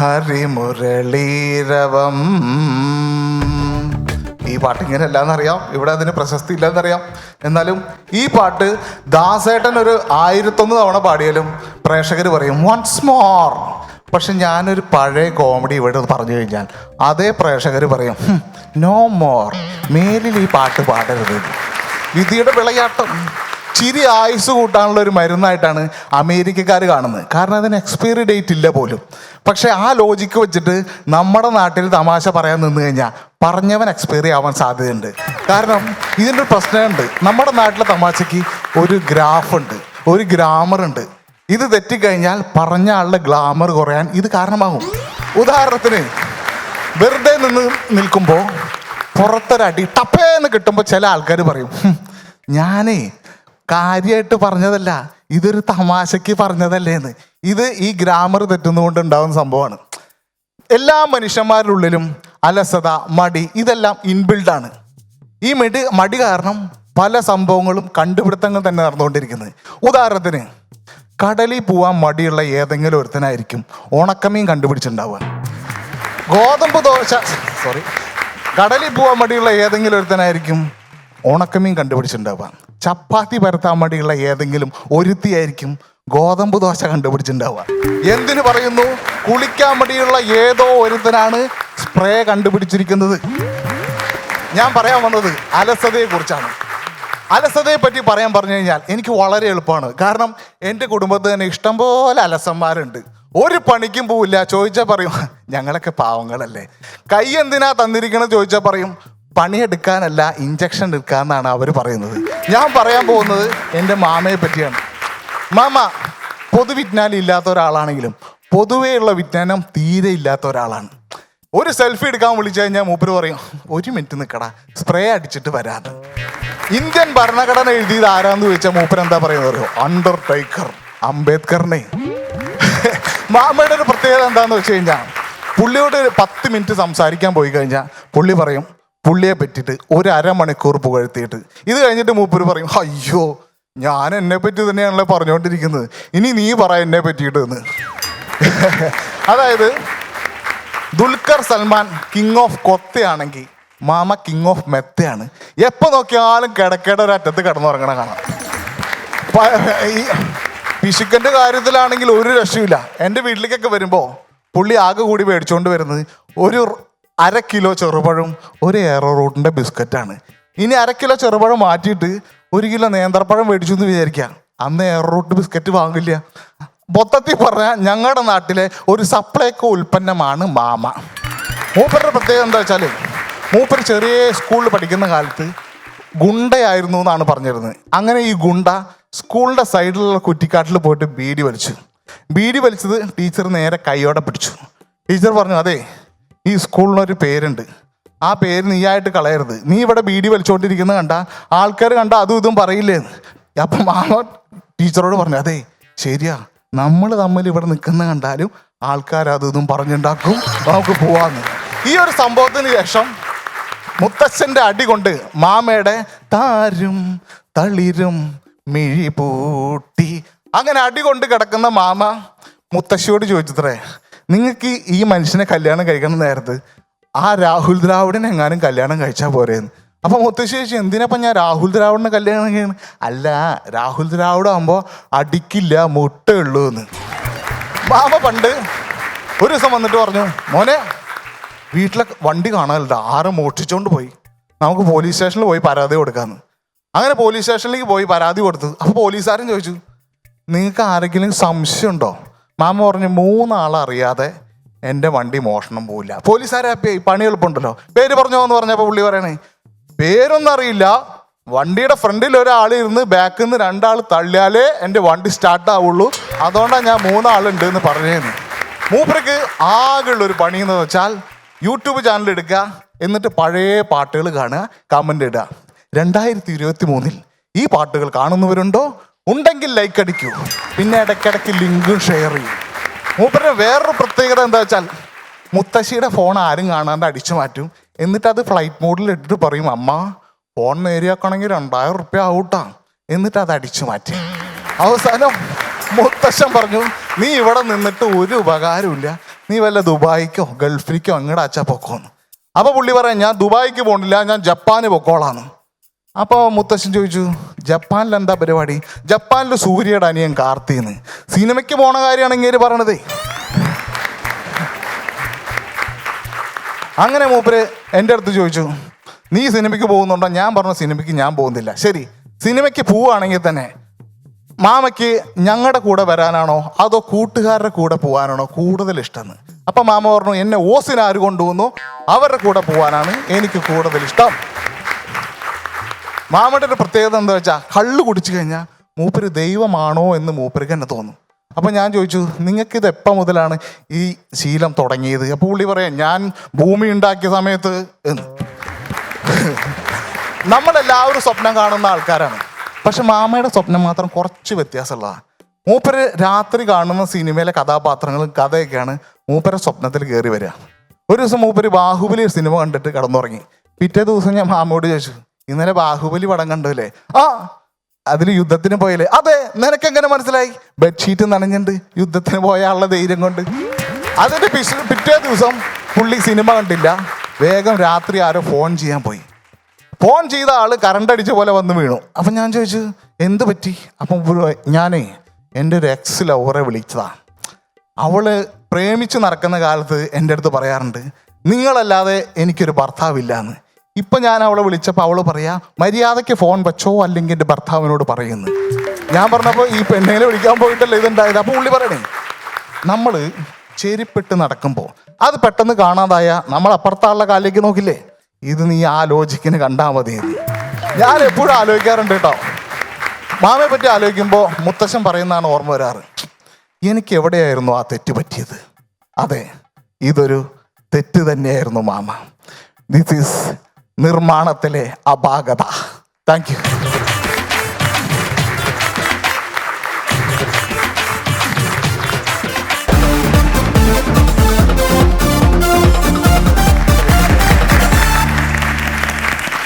ഹരിമുരളീരവം. ഈ പാട്ട് ഇങ്ങനെ അല്ലാന്നറിയാം ഇവിടെ അതിന് പ്രശസ്തി ഇല്ലെന്നറിയാം. എന്നാലും ഈ പാട്ട് ദാസേട്ടൻ ഒരു ആയിരത്തൊന്ന് തവണ പാടിയാലും പ്രേക്ഷകർ പറയും വൺസ് മോർ പക്ഷെ ഞാനൊരു പഴയ കോമഡി ഇവിടെ പറഞ്ഞു കഴിഞ്ഞാൽ അതേ പ്രേക്ഷകർ പറയും നോ മോർ മേലിൽ ഈ പാട്ട് പാടരുത്. വിധിയുടെ വിളയാട്ടം. ചിരി ആയുസ് കൂട്ടാനുള്ള ഒരു മരുന്നായിട്ടാണ് അമേരിക്കക്കാർ കാണുന്നത്. കാരണം അതിന് എക്സ്പയറി ഡേറ്റ് ഇല്ല പോലും. പക്ഷേ ആ ലോജിക്ക് വെച്ചിട്ട് നമ്മുടെ നാട്ടിൽ തമാശ പറയാൻ നിന്ന് കഴിഞ്ഞാൽ പറഞ്ഞവൻ എക്സ്പയറി ആവാൻ സാധ്യതയുണ്ട്. കാരണം ഇതിന്റെ ഒരു പ്രശ്നമുണ്ട്. നമ്മുടെ നാട്ടിലെ തമാശയ്ക്ക് ഒരു ഗ്രാഫ് ഉണ്ട് ഒരു ഗ്രാമർ ഉണ്ട്. ഇത് തെറ്റിക്കഴിഞ്ഞാൽ പറഞ്ഞ ആളുടെ ഗ്ലാമർ കുറയാൻ ഇത് കാരണമാകും. ഉദാഹരണത്തിന് വെറുതെ നിന്ന് നിൽക്കുമ്പോൾ പുറത്തൊരടി ടപ്പേന്ന് കിട്ടുമ്പോൾ ചില ആൾക്കാർ പറയും "ഹും, ഞാനേ കാര്യമായിട്ട് പറഞ്ഞതല്ല. ഇതൊരു തമാശയ്ക്ക് പറഞ്ഞതല്ലേന്ന്. ഇത് ഈ ഗ്രാമർ തെറ്റുന്നതുകൊണ്ട് ഉണ്ടാകുന്ന സംഭവമാണ്. എല്ലാ മനുഷ്യന്മാരുടെ ഉള്ളിലും അലസത മടി ഇതെല്ലാം ഇൻബിൽഡ് ആണ് ഈ മടി മടി കാരണം പല സംഭവങ്ങളും കണ്ടുപിടുത്തങ്ങൾ തന്നെ നടന്നുകൊണ്ടിരിക്കുന്നത്. ഉദാഹരണത്തിന് കടലിൽ പോവാൻ മടിയുള്ള ഏതെങ്കിലും ഒരുത്തനായിരിക്കും ഉണക്കമീൻ കണ്ടുപിടിച്ചിട്ടുണ്ടാവുക. ഗോതമ്പ് ദോശ സോറി കടലിൽ പോവാൻ മടിയുള്ള ഏതെങ്കിലും ഒരുത്തനായിരിക്കും ഉണക്കമീൻ കണ്ടുപിടിച്ചിട്ടുണ്ടാവുക. ചപ്പാത്തി പരത്താൻ വേണ്ടിയുള്ള ഏതെങ്കിലും ഒരുത്തിയായിരിക്കും ഗോതമ്പ് ദോശ കണ്ടുപിടിച്ചിട്ടുണ്ടാവുക. എന്തിനു പറയുന്നു? കുളിക്കാൻ വേണ്ടിയുള്ള ഏതോ ഒരുത്തനാണ് സ്പ്രേ കണ്ടുപിടിച്ചിരിക്കുന്നത്. ഞാൻ പറയാൻ വന്നത് അലസതയെ കുറിച്ചാണ്. അലസതയെ പറ്റി പറയാൻ പറഞ്ഞു കഴിഞ്ഞാൽ എനിക്ക് വളരെ എളുപ്പമാണ്. കാരണം എന്റെ കുടുംബത്തിൽ തന്നെ ഇഷ്ടംപോലെ അലസന്മാരുണ്ട്. ഒരു പണിക്കും പോവില്ല. ചോദിച്ചാൽ പറയും ഞങ്ങളൊക്കെ പാവങ്ങളല്ലേ? കൈ എന്തിനാ തന്നിരിക്കണത്? ചോദിച്ചാൽ പറയും പണിയെടുക്കാനല്ല ഇഞ്ചക്ഷൻ എടുക്കാന്നാണ് അവർ പറയുന്നത്. ഞാൻ പറയാൻ പോകുന്നത് എന്റെ മാമയെ പറ്റിയാണ്. മാമ പൊതുവിജ്ഞാനം ഇല്ലാത്ത ഒരാളാണെങ്കിലും പൊതുവെയുള്ള വിജ്ഞാനം തീരെ ഇല്ലാത്ത ഒരാളാണ്. ഒരു സെൽഫി എടുക്കാൻ വിളിച്ചു കഴിഞ്ഞാൽ മൂപ്പര് പറയും ഒരു മിനിറ്റ് നിൽക്കടാ സ്പ്രേ അടിച്ചിട്ട് വരാതെ ഇന്ത്യൻ ഭരണഘടന എഴുതിയത് ആരാന്ന് ചോദിച്ചാൽ മൂപ്പര് എന്താ പറയുന്നത് അറിയോ? അണ്ടർടേക്കർ അംബേദ്കറിനെ. മാമയുടെ ഒരു പ്രത്യേകത എന്താണെന്ന് വെച്ച് കഴിഞ്ഞാൽ പുള്ളിയോട് ഒരു പത്ത് മിനിറ്റ് സംസാരിക്കാൻ പോയി കഴിഞ്ഞാൽ പുള്ളി പറയും പുള്ളിയെ പറ്റിയിട്ട് ഒരു അരമണിക്കൂർ പുകഴ്ത്തിയിട്ട്. ഇത് കഴിഞ്ഞിട്ട് മൂപ്പര് പറയും അയ്യോ ഞാൻ എന്നെ പറ്റി തന്നെയാണല്ലോ പറഞ്ഞുകൊണ്ടിരിക്കുന്നത് ഇനി നീ പറ എന്നെ പറ്റിയിട്ട് എന്ന്. അതായത് ദുൽഖർ സൽമാൻ കിങ് ഓഫ് കൊത്തയാണെങ്കിൽ മാമ കിങ് ഓഫ് മെത്തയാണ്. എപ്പോ നോക്കിയാലും കിടക്കേടെ ഒരു അറ്റത്ത് കിടന്നുറങ്ങണ കാണാം. ഈ പിശുക്കന്റെ കാര്യത്തിലാണെങ്കിൽ ഒരു രക്ഷയില്ല എന്റെ വീട്ടിലേക്കൊക്കെ വരുമ്പോൾ പുള്ളി ആകെ കൂടി മേടിച്ചുകൊണ്ട് വരുന്നത് ഒരു അര കിലോ ചെറുപഴം ഒരു എയറോ റൂട്ടിന്റെ ബിസ്ക്കറ്റാണ്. ഇനി അര കിലോ ചെറുപഴം മാറ്റിയിട്ട് ഒരു കിലോ നേന്ത്രപ്പഴം മേടിച്ചു എന്ന് വിചാരിക്കുക അന്ന് എയറോ റൂട്ട് ബിസ്ക്കറ്റ് വാങ്ങില്ല. മൊത്തത്തിൽ പറഞ്ഞാൽ ഞങ്ങളുടെ നാട്ടിലെ ഒരു സപ്ലൈക്കോ ഉൽപ്പന്നമാണ് മാമ. മൂപ്പരുടെ പ്രത്യേകത എന്താ വെച്ചാൽ മൂപ്പർ ചെറിയ സ്കൂളിൽ പഠിക്കുന്ന കാലത്ത് ഗുണ്ടയായിരുന്നു എന്നാണ് പറഞ്ഞിരുന്നത്. അങ്ങനെ ഈ ഗുണ്ട സ്കൂളിന്റെ സൈഡിലുള്ള കുറ്റിക്കാട്ടിൽ പോയിട്ട് ബീഡി വലിച്ചു. ബീഡി വലിച്ചത് ടീച്ചർ നേരെ കൈയോടെ പിടിച്ചു. ടീച്ചർ പറഞ്ഞു അതെ ഈ സ്കൂളിനൊരു പേരുണ്ട്. ആ പേര് നീയായിട്ട് കളയരുത്. നീ ഇവിടെ ബീഡി വലിച്ചുകൊണ്ടിരിക്കുന്നത് കണ്ട ആൾക്കാർ കണ്ട അതും ഇതും പറയില്ലേ? അപ്പം മാമ ടീച്ചറോട് പറഞ്ഞു അതെ ശരിയാ. നമ്മൾ തമ്മിൽ ഇവിടെ നിൽക്കുന്ന കണ്ടാലും ആൾക്കാർ അതും ഇതും പറഞ്ഞുണ്ടാക്കും. നമുക്ക് പോവാന്ന്. ഈ ഒരു സംഭവത്തിന് ശേഷം മുത്തശ്ശന്റെ അടി കൊണ്ട് മാമയുടെ താരും തളിരും മിഴി പൂട്ടി അങ്ങനെ അടി കൊണ്ട് കിടക്കുന്ന മാമ മുത്തശ്ശിയോട് ചോദിച്ചത്രേ നിങ്ങൾക്ക് ഈ മനുഷ്യനെ കല്യാണം കഴിക്കണം നേരത്ത് ആ രാഹുൽ ദ്രാവിഡിനെ എങ്ങാനും കല്യാണം കഴിച്ചാൽ പോരേന്ന്. അപ്പൊ മുത്തശ്ശേഷി എന്തിനപ്പ ഞാൻ രാഹുൽ ദ്രാവിഡിനെ കല്യാണം കഴിക്കണം? അല്ല രാഹുൽ ദ്രാവിഡ് ആകുമ്പോൾ അടിക്കില്ല മുട്ടയുള്ളൂ എന്ന്. മാമ പണ്ട് ഒരു ദിവസം വന്നിട്ട് പറഞ്ഞു മോനെ വീട്ടിലെ വണ്ടി കാണാനില്ല ആരും മോഷ്ടിച്ചോണ്ട് പോയി? നമുക്ക് പോലീസ് സ്റ്റേഷനിൽ പോയി പരാതി കൊടുക്കാന്ന്. അങ്ങനെ പോലീസ് സ്റ്റേഷനിലേക്ക് പോയി പരാതി കൊടുത്തു അപ്പോൾ പോലീസുകാരൻ ചോദിച്ചു നിങ്ങൾക്ക് ആരെങ്കിലും സംശയമുണ്ടോ? മാമ പറഞ്ഞു മൂന്നാളറിയാതെ എന്റെ വണ്ടി മോഷണം പോവില്ല. പോലീസുകാരെ ഈ പണി എളുപ്പമുണ്ടല്ലോ. പേര് പറഞ്ഞോ എന്ന് പറഞ്ഞപ്പോൾ പുള്ളി പറയണേ പേരൊന്നും അറിയില്ല. വണ്ടിയുടെ ഫ്രണ്ടിൽ ഒരാൾ ഇരുന്ന് ബാക്കിൽ നിന്ന് രണ്ടാൾ തള്ളിയാലേ എന്റെ വണ്ടി സ്റ്റാർട്ട് ആവുള്ളൂ. അതുകൊണ്ടാണ് ഞാൻ മൂന്നാളുണ്ട് എന്ന് പറഞ്ഞേന്ന്. മൂപ്പർക്ക് ആകെയുള്ള ഒരു പണി എന്ന് വെച്ചാൽ യൂട്യൂബ് ചാനൽ എടുക്കുക എന്നിട്ട് പഴയ പാട്ടുകൾ കാണുക കമന്റ് ഇടുക. രണ്ടായിരത്തി ഇരുപത്തി മൂന്നിൽ ഈ പാട്ടുകൾ കാണുന്നവരുണ്ടോ? ഉണ്ടെങ്കിൽ ലൈക്ക് അടിക്കൂ. പിന്നെ ഇടയ്ക്കിടയ്ക്ക് ലിങ്കും ഷെയർ ചെയ്യും. മൂപ്പരുടെ വേറൊരു പ്രത്യേകത എന്താ വെച്ചാൽ മുത്തശ്ശിയുടെ ഫോൺ ആരും കാണാണ്ട് അടിച്ചു മാറ്റും. എന്നിട്ട് അത് ഫ്ലൈറ്റ് മോഡിൽ ഇട്ടിട്ട് പറയും അമ്മ ഫോൺ നേരിയാക്കണമെങ്കിൽ രണ്ടായിരം റുപ്യ ഔട്ടാ എന്നിട്ട് അത് അടിച്ചു മാറ്റി. അവസാനം മുത്തശ്ശൻ പറഞ്ഞു നീ ഇവിടെ നിന്നിട്ട് ഒരു ഉപകാരമില്ല നീ വല്ല ദുബായിക്കോ ഗൾഫിലേക്കോ അങ്ങോട്ട് അച്ഛാ പൊക്കോന്ന്. അപ്പൊ പുള്ളി പറയാം ഞാൻ ദുബായിക്ക് പോകണില്ല ഞാൻ ജപ്പാന് പൊക്കോളാന്ന്. അപ്പോൾ മുത്തശ്ശൻ ചോദിച്ചു ജപ്പാനിൽ എന്താ പരിപാടി? ജപ്പാനിൽ സൂര്യയുടെ അനിയൻ കാർത്തിന്ന്. സിനിമയ്ക്ക് പോണ കാര്യമാണ് ഇങ്ങനെ പറയണതേ. അങ്ങനെ മൂപ്പര് എന്റെ അടുത്ത് ചോദിച്ചു നീ സിനിമയ്ക്ക് പോകുന്നുണ്ടോ? ഞാൻ പറഞ്ഞു സിനിമയ്ക്ക് ഞാൻ പോകുന്നില്ല. ശരി സിനിമയ്ക്ക് പോവുകയാണെങ്കിൽ തന്നെ മാമയ്ക്ക് ഞങ്ങളുടെ കൂടെ വരാനാണോ? അതോ കൂട്ടുകാരുടെ കൂടെ പോകാനാണോ കൂടുതൽ ഇഷ്ടമെന്ന് അപ്പം മാമ പറഞ്ഞു എന്നെ ഓസിനാർ ആര് കൊണ്ടുപോകുന്നു അവരുടെ കൂടെ പോകാനാണ് എനിക്ക് കൂടുതൽ ഇഷ്ടം. മാമയുടെ പ്രത്യേകത എന്താ വെച്ചാൽ കള്ള് കുടിച്ചു കഴിഞ്ഞാൽ മൂപ്പര് ദൈവമാണോ എന്ന് മൂപ്പർക്ക് തന്നെ തോന്നും. അപ്പം ഞാൻ ചോദിച്ചു നിങ്ങൾക്ക് ഇത് എപ്പം മുതലാണ് ഈ ശീലം തുടങ്ങിയത്? അപ്പോൾ പുള്ളി പറയാം ഞാൻ ഭൂമി ഉണ്ടാക്കിയ സമയത്ത് എന്ന്. നമ്മളെല്ലാവരും സ്വപ്നം കാണുന്ന ആൾക്കാരാണ്. പക്ഷെ മാമയുടെ സ്വപ്നം മാത്രം കുറച്ച് വ്യത്യാസമുള്ളതാണ് മൂപ്പര് രാത്രി കാണുന്ന സിനിമയിലെ കഥാപാത്രങ്ങളും കഥയൊക്കെയാണ് മൂപ്പരെ സ്വപ്നത്തിൽ കയറി വരിക. ഒരു ദിവസം മൂപ്പര് ബാഹുബലി സിനിമ കണ്ടിട്ട് കടന്നുറങ്ങി. പിറ്റേ ദിവസം ഞാൻ മാമയോട് ചോദിച്ചു ഇന്നലെ ബാഹുബലി പടം കണ്ടല്ലേ ആ അതിൽ യുദ്ധത്തിന് പോയല്ലേ? അതെ നിനക്കെങ്ങനെ മനസ്സിലായി? ബെഡ്ഷീറ്റ് നനഞ്ഞിട്ടുണ്ട് യുദ്ധത്തിന് പോയ ആളുടെ ധൈര്യം കൊണ്ട്. അതിന്റെ പിശ പിറ്റേ ദിവസം പുള്ളി സിനിമ കണ്ടില്ല. വേഗം രാത്രി ആരോ ഫോൺ ചെയ്യാൻ പോയി. ഫോൺ ചെയ്ത ആൾ കറണ്ട് അടിച്ച പോലെ വന്ന് വീണു. അപ്പം ഞാൻ ചോദിച്ചു എന്ത് പറ്റി? അപ്പം ഞാനേ എന്റെ ഒരു എക്സ് ലവറെ വിളിച്ചതാ. അവൾ പ്രേമിച്ച് നടക്കുന്ന കാലത്ത് എന്റെ അടുത്ത് പറയാറുണ്ട് നിങ്ങളല്ലാതെ എനിക്കൊരു ഭർത്താവില്ല എന്ന് ഇപ്പൊ ഞാൻ അവളെ വിളിച്ചപ്പോൾ അവൾ പറയാ മര്യാദയ്ക്ക് ഫോൺ വെച്ചോ അല്ലെങ്കിൽ എന്റെ ഭർത്താവിനോട് പറയുന്നു. ഞാൻ പറഞ്ഞപ്പോൾ ഈ പെണ്ണിനെ വിളിക്കാൻ പോയിട്ടല്ലേ ഇതുണ്ടായത്? അപ്പോൾ പുള്ളി പറയണേ നമ്മൾ ചെരിപ്പിട്ട് നടക്കുമ്പോൾ അത് പെട്ടെന്ന് കാണാതായ നമ്മൾ അപ്പുറത്താളുടെ കാലിലേക്ക് നോക്കില്ലേ? ഇത് നീ ആ ലോജിക്കിന് കണ്ടാ മതി. ഞാൻ എപ്പോഴും ആലോചിക്കാറുണ്ട് കേട്ടോ. മാമയെ പറ്റി ആലോചിക്കുമ്പോൾ മുത്തശ്ശൻ പറയുന്നതാണ് ഓർമ്മ വരാറ്. എനിക്ക് എവിടെയായിരുന്നു ആ തെറ്റ് പറ്റിയത്? അതെ ഇതൊരു തെറ്റ് തന്നെയായിരുന്നു മാമ. ദിസ് ഈസ് നിർമ്മാണത്തിലെ അപാകത. Thank you